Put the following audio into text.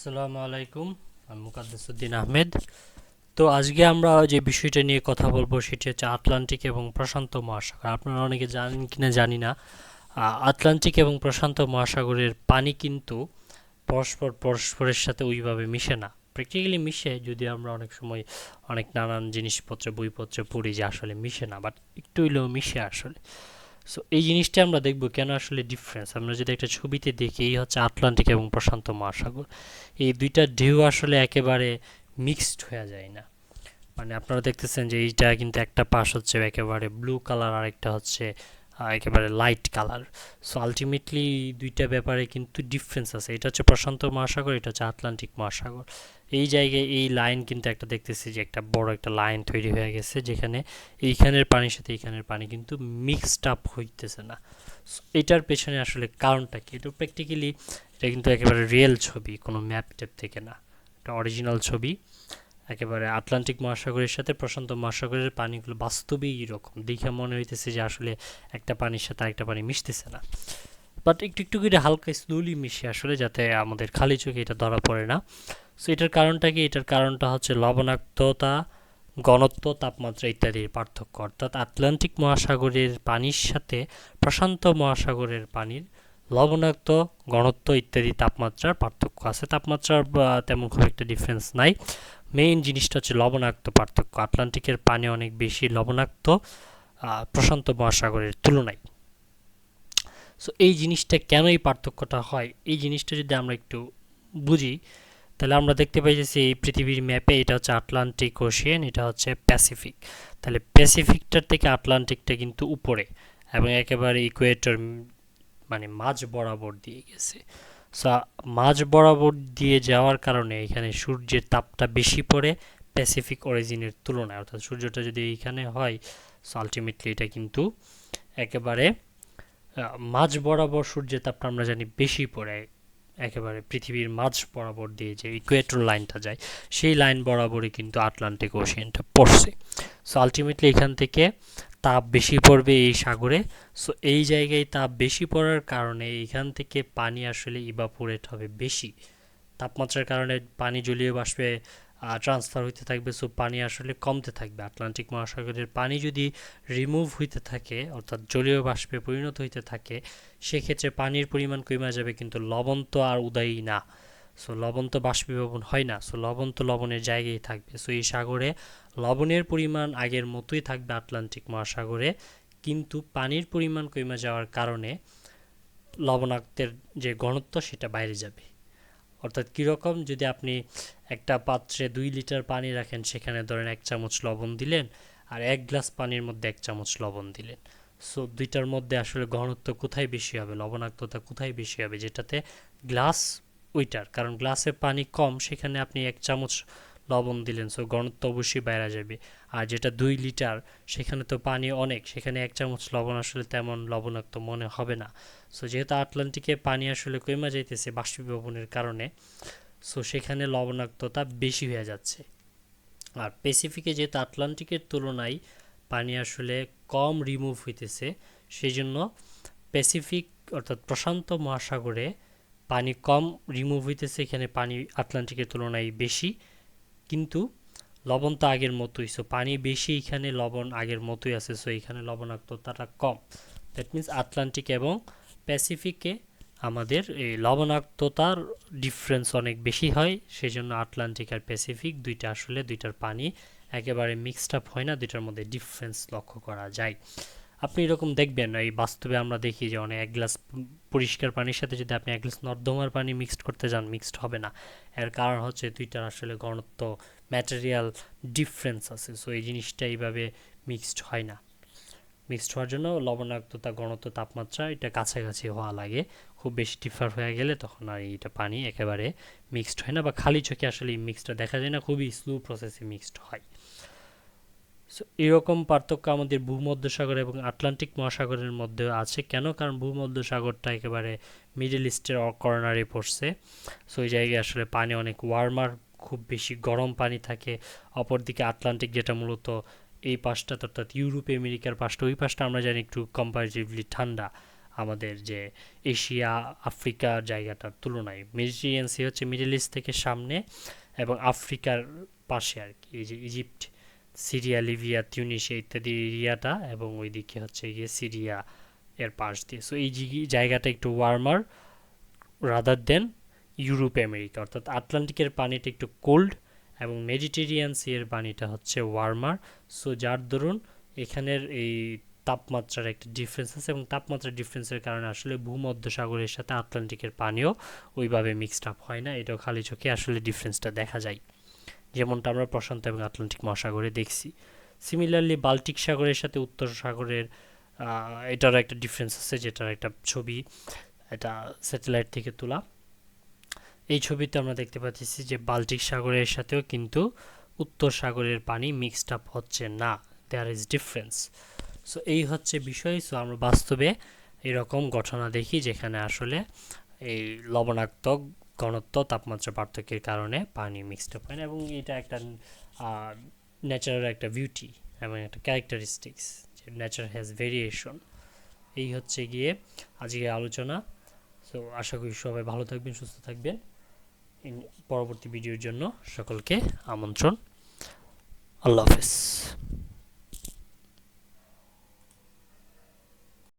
আসসালামু আলাইকুম, আমি মুকাদ্দেসুদ্দিন আহমেদ। তো আজকে আমরা যে বিষয়টা নিয়ে কথা বলব সেটি হচ্ছে আটলান্টিক এবং প্রশান্ত মহাসাগর। আপনারা অনেকে জানেন কিনা জানি না। আটলান্টিক এবং প্রশান্ত মহাসাগরের পানি কিন্তু পরস্পর পরস্পরের সাথে ওইভাবে মিশে না। প্র্যাকটিক্যালি মিশে, যদি আমরা অনেক সময় অনেক নানান জিনিসপত্র, বইপত্র পড়ি যে আসলে মিশে না বাট একটু হইলেও মিশে আসলে। সো এই জিনিসটা আমরা দেখব কেন আসলে ডিফারেন্স আমরা যদি একটা ছবিতে দেখি, এই হচ্ছে আটলান্টিক এবং প্রশান্ত মহাসাগর। এই দুইটা ঢেউ আসলে একেবারে মিক্সড হয়ে যায় না। মানে আপনারা দেখতেছেন যে এইটা কিন্তু একটা পাশ হচ্ছে একেবারে ব্লু কালার আর একটা হচ্ছে একেবারে লাইট কালার সো আলটিমেটলি দুইটা ব্যাপারে কিন্তু ডিফারেন্স আছে। এটা হচ্ছে প্রশান্ত মহাসাগর, এটা হচ্ছে আটলান্টিক মহাসাগর। এই জায়গায় এই লাইন কিন্তু একটা দেখতেছি যে একটা বড় একটা লাইন তৈরি হয়ে গেছে, যেখানে এইখানের পানির সাথে এইখানের পানি কিন্তু মিক্সড আপ হইতেছে না। এটার পেছনে আসলে কারণটা কি? এটা প্র্যাকটিক্যালি এটা কিন্তু একেবারে রিয়েল ছবি, কোনো ম্যাপ ট্যাপ থেকে না। এটা অরিজিনাল ছবি। একেবারে আটলান্টিক মহাসাগরের সাথে প্রশান্ত মহাসাগরের পানিগুলো বাস্তবেই এরকম। দেখে মনে হইতেছে যে আসলে একটা পানির সাথে আরেকটা পানি মিশতেছে না। বাট একটু একটু করে হালকা স্লোলি মিশে আসলে যাতে আমাদের খালি চোখে এটা ধরা পড়ে না। সো এটার কারণটা কি? এটার কারণটা হচ্ছে লবণাক্ততা, ঘনত্ব, তাপমাত্রা ইত্যাদির পার্থক্য। অর্থাৎ আটলান্টিক মহাসাগরের পানির সাথে প্রশান্ত মহাসাগরের পানির লবণাক্ত, ঘনত্ব ইত্যাদি তাপমাত্রার পার্থক্য আছে। তাপমাত্রার তেমন খুব একটা ডিফারেন্স নাই। মেইন জিনিসটা হচ্ছে লবণাক্ত পার্থক্য। আটলান্টিকের পানি অনেক বেশি লবণাক্ত প্রশান্ত মহাসাগরের তুলনায়। সো এই জিনিসটা কেন এই পার্থক্যটা হয়? এই জিনিসটা যদি আমরা একটু বুঝি, তাহলে আমরা দেখতে পাই যে এই পৃথিবীর ম্যাপে এটা হচ্ছে আটলান্টিক ওশিয়ান, এটা হচ্ছে প্যাসিফিক। তাহলে প্যাসিফিকটার থেকে আটলান্টিকটা কিন্তু উপরে এবং একেবারে ইকুয়েটর মানে মাঝ বরাবর দিয়ে গেছে। সো, মাঝ বরাবর দিয়ে যাওয়ার কারণে এখানে সূর্যের তাপটা বেশি পড়ে প্যাসিফিক অরিজিনের তুলনায়। অর্থাৎ সূর্যটা যদি এইখানে হয় সো আলটিমেটলি এটা কিন্তু একেবারে মাঝ বরাবর সূর্যের তাপটা আমরা জানি বেশি পড়ে, একেবারে পৃথিবীর মাঝ বরাবর দিয়ে যে ইকুয়েটর লাইনটা যায়, সেই লাইন বরাবরই কিন্তু আটলান্টিক ওশিয়ানটা পড়ছে। সো আলটিমেটলি এখান থেকে তাপ বেশি পড়বে এই সাগরে। সো এই জায়গায় তাপ বেশি পড়ার কারণে এখান থেকে পানি আসলে ইভাপোরেট হবে বেশি। তাপমাত্রার কারণে পানি জলীয় বাষ্পে ট্রান্সফার হইতে থাকবে। সো পানি আসলে কমতে থাকবে। আটলান্টিক মহাসাগরের পানি যদি রিমুভ হইতে থাকে, অর্থাৎ জলীয় বাষ্পে পরিণত হইতে থাকে, সেক্ষেত্রে পানির পরিমাণ কমে যাবে, কিন্তু লবণ তো আর উদায়ী না। সো লবণ তো বাষ্পীভবন হয় না। সো লবণ তো লবণের জায়গায় থাকবে। সো এই সাগরে লবণের পরিমাণ আগের মতোই থাকবে আটলান্টিক মহাসাগরে। কিন্তু পানির পরিমাণ কমে যাওয়ার কারণে লবণাক্তের যে ঘনত্ব সেটা বাইরে যাবে। অর্থাৎ কীরকম যদি আপনি একটা পাত্রে দুই লিটার পানি রাখেন, সেখানে ধরেন এক চামচ লবণ দিলেন আর এক গ্লাস পানির মধ্যে এক চামচ লবণ দিলেন। সো দুইটার মধ্যে আসলে ঘনত্ব কোথায় বেশি হবে? লবণাক্ততা কোথায় বেশি হবে? যেটাতে গ্লাস ওইটার, কারণ গ্লাসে পানি কম, সেখানে আপনি এক চামচ লবণ দিলেন সো ঘনত্ব অবশ্যই বাইরে যাবে। আর যেটা দুই লিটার, সেখানে তো পানি অনেক, সেখানে এক চামচ লবণ আসলে তেমন লবণাক্ত মনে হবে না। সো যেহেতু আটলান্টিকে পানি আসলে কমে যাইতেছে বাষ্পীভবনের কারণে সো সেখানে লবণাক্ততা বেশি হয়ে যাচ্ছে। আর প্যাসিফিকে যেহেতু আটলান্টিকের তুলনায় পানি আসলে কম রিমুভ হইতেছে সেই জন্য প্যাসিফিক অর্থাৎ প্রশান্ত মহাসাগরে পানি কম রিমুভ হইতেছে, এখানে পানি আটলান্টিকের তুলনায় বেশি। কিন্তু লবণ তো আগের মতোই সো পানি বেশি এখানে, লবণ আগের মতোই আছে সো এখানে লবণাক্ততাটা কম। দ্যাট মিন্স আটলান্টিক এবং প্যাসিফিকে আমাদের এই লবণাক্ততার ডিফারেন্স অনেক বেশি হয় সেই জন্য আটলান্টিক আর প্যাসিফিক দুইটা আসলে দুইটার পানি একেবারে মিক্সড আপ হয় না, দুইটার মধ্যে ডিফারেন্স লক্ষ্য করা যায়। আপনি এরকম দেখবেন, এই বাস্তবে আমরা দেখি যে অনেক এক গ্লাস পরিষ্কার পানির সাথে যদি আপনি এক গ্লাস নর্দমার পানি মিক্সড করতে যান মিক্সড হবে না। এর কারণ হচ্ছে দুইটার আসলে ঘনত্ব ম্যাটেরিয়াল ডিফারেন্স আছে। সো এই জিনিসটা এইভাবে মিক্সড হয় না। মিক্সড হওয়ার জন্য লবণাক্ততা, ঘনত্ব, তাপমাত্রা এটা কাছাকাছি হওয়া লাগে। খুব বেশি ডিফার হয়ে গেলে তখন আর এটা পানি একেবারে মিক্সড হয় না বা খালি চোখে আসলে এই মিক্সডটা দেখা যায় না, খুবই স্লো প্রসেসে মিক্সড হয়। সো এরকম পার্থক্য আমাদের ভূমধ্যসাগর এবং আটলান্টিক মহাসাগরের মধ্যে আছে। কেন? কারণ ভূমধ্যসাগরটা একেবারে মিডল ইস্টের কর্নারে পড়ছে। সো ওই জায়গায় আসলে পানি অনেক ওয়ার্মার খুব বেশি গরম পানি থাকে। অপরদিকে আটলান্টিক যেটা মূলত এই পাশটা অর্থাৎ ইউরোপ, আমেরিকার পাশটা, ওই পাশটা আমরা জানি একটু কম্পারেটিভলি ঠান্ডা। আমাদের যে এশিয়া আফ্রিকার জায়গাটার তুলনায়। মেডিটেরিয়ান সি হচ্ছে মিডল ইস্ট থেকে সামনে এবং আফ্রিকার পাশে আর কি। এই যে ইজিপ্ট সিরিয়া, লিবিয়া তিউনিশিয়া ইত্যাদি এরিয়াটা এবং ওইদিকে হচ্ছে গিয়ে সিরিয়া এর পাশ দিয়ে। সো এই জায়গাটা একটু warmer rather than Europe America অর্থাৎ আটলান্টিকের পানিটা একটু কোল্ড এবং মেডিটেরিয়ান সি এর পানিটা হচ্ছে ওয়ার্মার সো যার দরুন এখানের এই তাপমাত্রার একটা ডিফারেন্স আছে এবং তাপমাত্রার ডিফারেন্সের কারণে আসলে ভূমধ্যসাগরের সাথে আটলান্টিকের পানিও ওইভাবে মিক্সড আপ হয় না। এটাও খালি চোখে আসলে ডিফারেন্সটা দেখা যায়। যেমনটা আমরা প্রশান্ত এবং আটলান্টিক মহাসাগরে দেখছি। সিমিলারলি বাল্টিক সাগরের সাথে উত্তর সাগরের আহ, এটারও একটা ডিফারেন্স আছে যেটার একটা ছবি এটা স্যাটেলাইট থেকে তোলা। এই ছবিতে আমরা দেখতে পাচ্ছি যে বাল্টিক সাগরের সাথেও কিন্তু উত্তর সাগরের পানি মিক্সড আপ হচ্ছে না। দেয়ার ইজ ডিফারেন্স সো এই হচ্ছে বিষয়। সো আমরা বাস্তবে এরকম ঘটনা দেখি যেখানে আসলে এই লবণাক্ত ঘনত্ব, তাপমাত্রা পার্থক্যের কারণে পানি মিক্সড হয় না এবং এটা একটা ন্যাচারাল একটা বিউটি এবং একটা ক্যারেক্টারিস্টিক্স যে নেচার হ্যাজ ভেরিয়েশন এই হচ্ছে গিয়ে আজকে আলোচনা। সো আশা করি সবাই ভালো থাকবেন, সুস্থ থাকবেন। পরবর্তী ভিডিওর জন্য সকলকে আমন্ত্রণ। আল্লাহ হাফেজ।